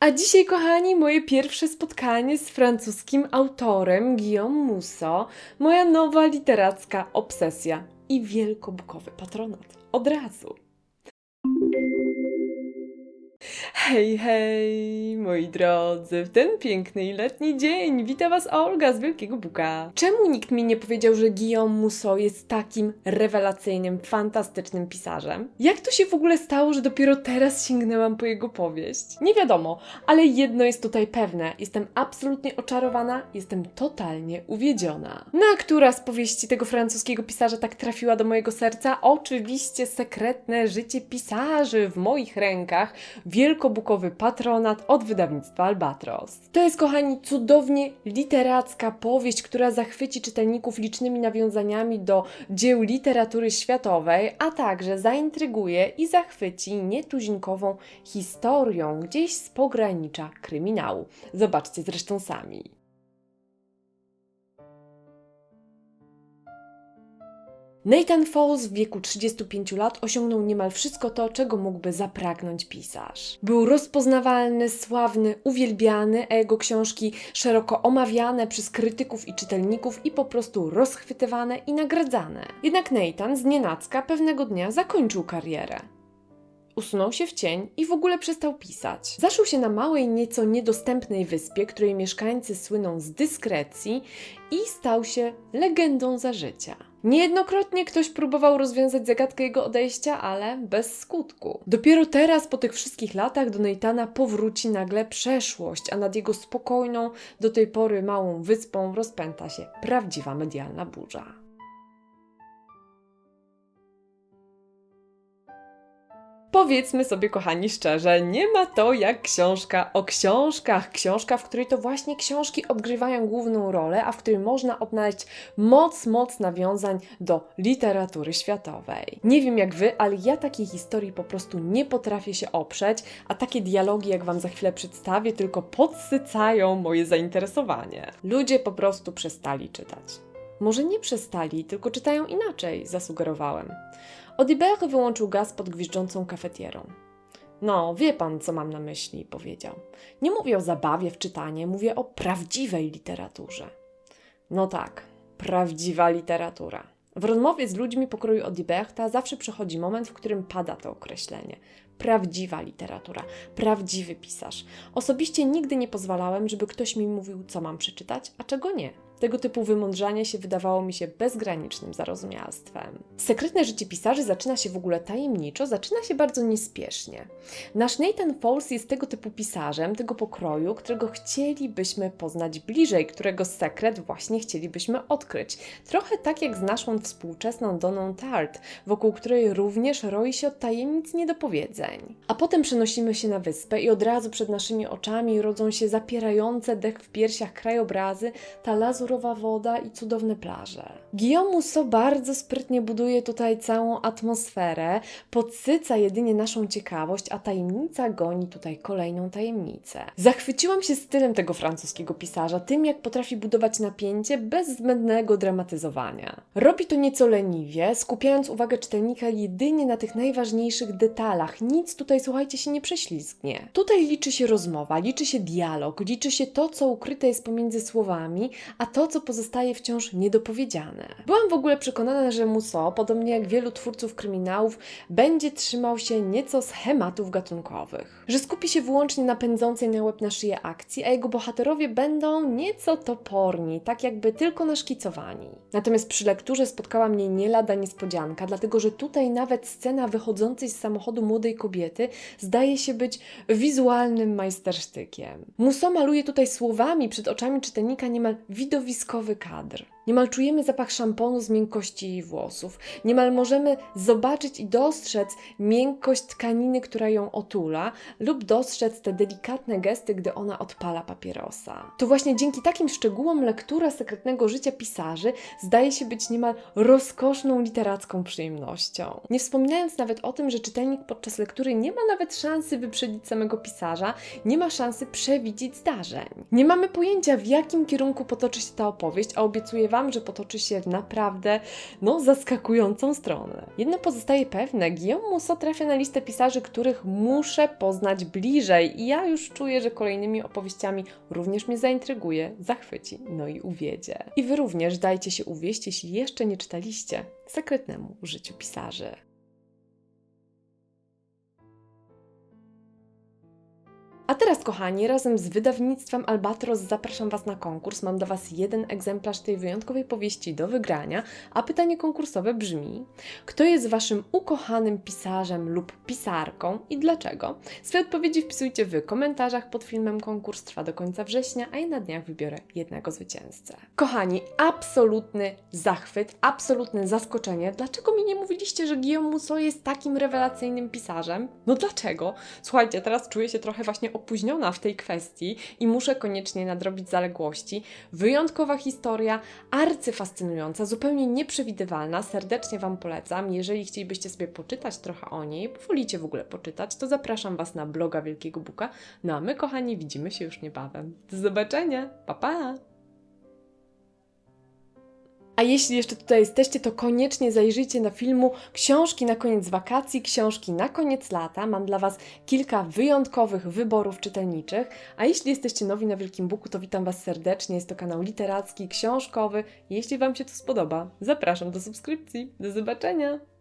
A dzisiaj, kochani, moje pierwsze spotkanie z francuskim autorem Guillaume Musso, moja nowa literacka obsesja i wielkobukowy patronat. Od razu. Hej, hej, moi drodzy, w ten piękny i letni dzień wita Was Olga z Wielkiego Buka. Czemu nikt mi nie powiedział, że Guillaume Musso jest takim rewelacyjnym, fantastycznym pisarzem? Jak to się w ogóle stało, że dopiero teraz sięgnęłam po jego powieść? Nie wiadomo, ale jedno jest tutaj pewne. Jestem absolutnie oczarowana, jestem totalnie uwiedziona. Na która z powieści tego francuskiego pisarza tak trafiła do mojego serca? Oczywiście sekretne życie pisarzy w moich rękach, wielkobukowy patronat od wydawnictwa Albatros. To jest, kochani, cudownie literacka powieść, która zachwyci czytelników licznymi nawiązaniami do dzieł literatury światowej, a także zaintryguje i zachwyci nietuzinkową historią gdzieś z pogranicza kryminału. Zobaczcie zresztą sami. Nathan Falls w wieku 35 lat osiągnął niemal wszystko to, czego mógłby zapragnąć pisarz. Był rozpoznawalny, sławny, uwielbiany, a jego książki szeroko omawiane przez krytyków i czytelników i po prostu rozchwytywane i nagradzane. Jednak Nathan z nienacka pewnego dnia zakończył karierę. Usunął się w cień i w ogóle przestał pisać. Zaszył się na małej, nieco niedostępnej wyspie, której mieszkańcy słyną z dyskrecji i stał się legendą za życia. Niejednokrotnie ktoś próbował rozwiązać zagadkę jego odejścia, ale bez skutku. Dopiero teraz, po tych wszystkich latach, do Neitana powróci nagle przeszłość, a nad jego spokojną, do tej pory małą wyspą rozpęta się prawdziwa medialna burza. Powiedzmy sobie, kochani, szczerze, nie ma to jak książka o książkach. Książka, w której to właśnie książki odgrywają główną rolę, a w której można odnaleźć moc, moc nawiązań do literatury światowej. Nie wiem jak wy, ale ja takiej historii po prostu nie potrafię się oprzeć, a takie dialogi, jak wam za chwilę przedstawię, tylko podsycają moje zainteresowanie. Ludzie po prostu przestali czytać. Może nie przestali, tylko czytają inaczej, zasugerowałem. Audibert wyłączył gaz pod gwiżdżącą kafetierą. No, wie pan, co mam na myśli, powiedział. Nie mówię o zabawie w czytanie, mówię o prawdziwej literaturze. No tak, prawdziwa literatura. W rozmowie z ludźmi pokroju Audiberta zawsze przychodzi moment, w którym pada to określenie. Prawdziwa literatura, prawdziwy pisarz. Osobiście nigdy nie pozwalałem, żeby ktoś mi mówił, co mam przeczytać, a czego nie. Tego typu wymądrzanie się wydawało mi się bezgranicznym zarozumialstwem. Sekretne życie pisarzy zaczyna się w ogóle tajemniczo, zaczyna się bardzo niespiesznie. Nasz Nathan Falls jest tego typu pisarzem, tego pokroju, którego chcielibyśmy poznać bliżej, którego sekret właśnie chcielibyśmy odkryć. Trochę tak jak z naszą współczesną Doną Tart, wokół której również roi się od tajemnic niedopowiedzeń. A potem przenosimy się na wyspę i od razu przed naszymi oczami rodzą się zapierające dech w piersiach krajobrazy, ta lazurowa woda i cudowne plaże. Guillaume Musso bardzo sprytnie buduje tutaj całą atmosferę, podsyca jedynie naszą ciekawość, a tajemnica goni tutaj kolejną tajemnicę. Zachwyciłam się stylem tego francuskiego pisarza, tym jak potrafi budować napięcie bez zbędnego dramatyzowania. Robi to nieco leniwie, skupiając uwagę czytelnika jedynie na tych najważniejszych detalach. Nic tutaj, słuchajcie, się nie prześlizgnie. Tutaj liczy się rozmowa, liczy się dialog, liczy się to, co ukryte jest pomiędzy słowami, a to, co pozostaje wciąż niedopowiedziane. Byłam w ogóle przekonana, że Musso, podobnie jak wielu twórców kryminałów, będzie trzymał się nieco schematów gatunkowych. Że skupi się wyłącznie na pędzącej na łeb na szyję akcji, a jego bohaterowie będą nieco toporni, tak jakby tylko naszkicowani. Natomiast przy lekturze spotkała mnie nie lada niespodzianka, dlatego że tutaj nawet scena wychodzącej z samochodu młodej kobiety zdaje się być wizualnym majstersztykiem. Musso maluje tutaj słowami przed oczami czytelnika niemal widowiskowy kadr. Niemal czujemy zapach szamponu z miękkości jej włosów. Niemal możemy zobaczyć i dostrzec miękkość tkaniny, która ją otula, lub dostrzec te delikatne gesty, gdy ona odpala papierosa. To właśnie dzięki takim szczegółom lektura sekretnego życia pisarzy zdaje się być niemal rozkoszną literacką przyjemnością. Nie wspominając nawet o tym, że czytelnik podczas lektury nie ma nawet szansy wyprzedzić samego pisarza, nie ma szansy przewidzieć zdarzeń. Nie mamy pojęcia, w jakim kierunku potoczy się ta opowieść, a obiecuję Wam, Wam, że potoczy się w naprawdę, no, zaskakującą stronę. Jedno pozostaje pewne, Guillaume Musso trafia na listę pisarzy, których muszę poznać bliżej i ja już czuję, że kolejnymi opowieściami również mnie zaintryguje, zachwyci, no i uwiedzie. I Wy również dajcie się uwieść, jeśli jeszcze nie czytaliście sekretnemu życiu pisarzy. A teraz, kochani, razem z wydawnictwem Albatros zapraszam Was na konkurs. Mam dla Was jeden egzemplarz tej wyjątkowej powieści do wygrania, a pytanie konkursowe brzmi: Kto jest Waszym ukochanym pisarzem lub pisarką i dlaczego? Swoje odpowiedzi wpisujcie w komentarzach pod filmem. Konkurs trwa do końca września, a ja na dniach wybiorę jednego zwycięzcę. Kochani, absolutny zachwyt, absolutne zaskoczenie. Dlaczego mi nie mówiliście, że Guillaume Musso jest takim rewelacyjnym pisarzem? No dlaczego? Słuchajcie, teraz czuję się trochę właśnie opóźniona w tej kwestii i muszę koniecznie nadrobić zaległości. Wyjątkowa historia, arcyfascynująca, zupełnie nieprzewidywalna. Serdecznie Wam polecam. Jeżeli chcielibyście sobie poczytać trochę o niej, wolicie w ogóle poczytać, to zapraszam Was na bloga Wielkiego Buka. No a my, kochani, widzimy się już niebawem. Do zobaczenia. Pa, pa! A jeśli jeszcze tutaj jesteście, to koniecznie zajrzyjcie na filmu Książki na koniec wakacji, książki na koniec lata. Mam dla Was kilka wyjątkowych wyborów czytelniczych. A jeśli jesteście nowi na Wielkim Buku, to witam Was serdecznie. Jest to kanał literacki, książkowy. Jeśli Wam się to spodoba, zapraszam do subskrypcji. Do zobaczenia!